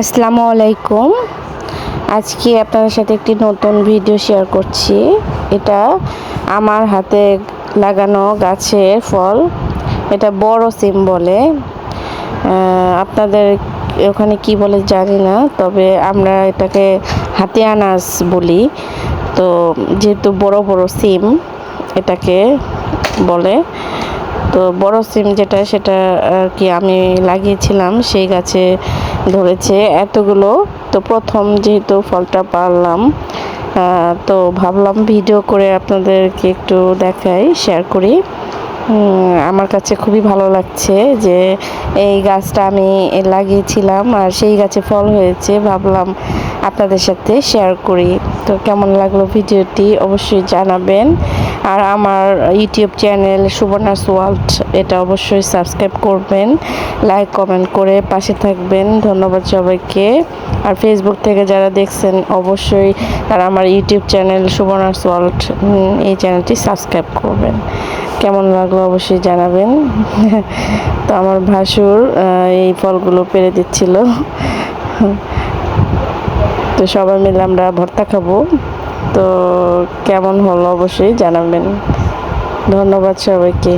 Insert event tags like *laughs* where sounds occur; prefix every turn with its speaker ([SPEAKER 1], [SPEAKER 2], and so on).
[SPEAKER 1] আসসালামু আলাইকুম। আজকে আপনাদের সাথে একটি নতুন ভিডিও শেয়ার করছি। এটা আমার হাতে লাগানো গাছের ফল। এটা বড় সিম বলে। আপনাদের ওখানে কি বলে জানি না, তবে আমরা এটাকে হাতে আনাস বলি। তো, যেহেতু বড় বড় সিম, এটাকে বলে। তো বড় সিম যেটা, সেটা আর কি আমি লাগিয়েছিলাম, সেই গাছে ধরেছে এতগুলো। তো প্রথম যেহেতু ফলটা পারলাম তো ভাবলাম ভিডিও করে আপনাদেরকে একটু দেখাই শেয়ার করি। আমার কাছে খুবই ভালো লাগছে যে এই গাছটা আমি লাগিয়েছিলাম আর সেই গাছে ফল হয়েছে। ভাবলাম আপনাদের সাথে শেয়ার করি। তো কেমন লাগল ভিডিওটি অবশ্যই জানাবেন। আর আমার ইউটিউব চ্যানেল সুবর্ণাস ওয়ার্ল্ড, এটা অবশ্যই সাবস্ক্রাইব করবেন। লাইক কমেন্ট করে পাশে থাকবেন। ধন্যবাদ সবাইকে। আর ফেসবুক থেকে যারা দেখছেন, অবশ্যই তারা আমার ইউটিউব চ্যানেল সুবর্ণাস ওয়ার্ল্ড এই চ্যানেলটি সাবস্ক্রাইব করবেন। কেমন লাগল অবশ্যই জানাবেন। *laughs* তো আমার ভাসুর এই ফলগুলো পেরে দিচ্ছিল। *laughs* তো সবাই মিলে আমরা ভর্তা খাব। তো কেমন হলো অবশ্যই জানাবেন। ধন্যবাদ সবাইকে।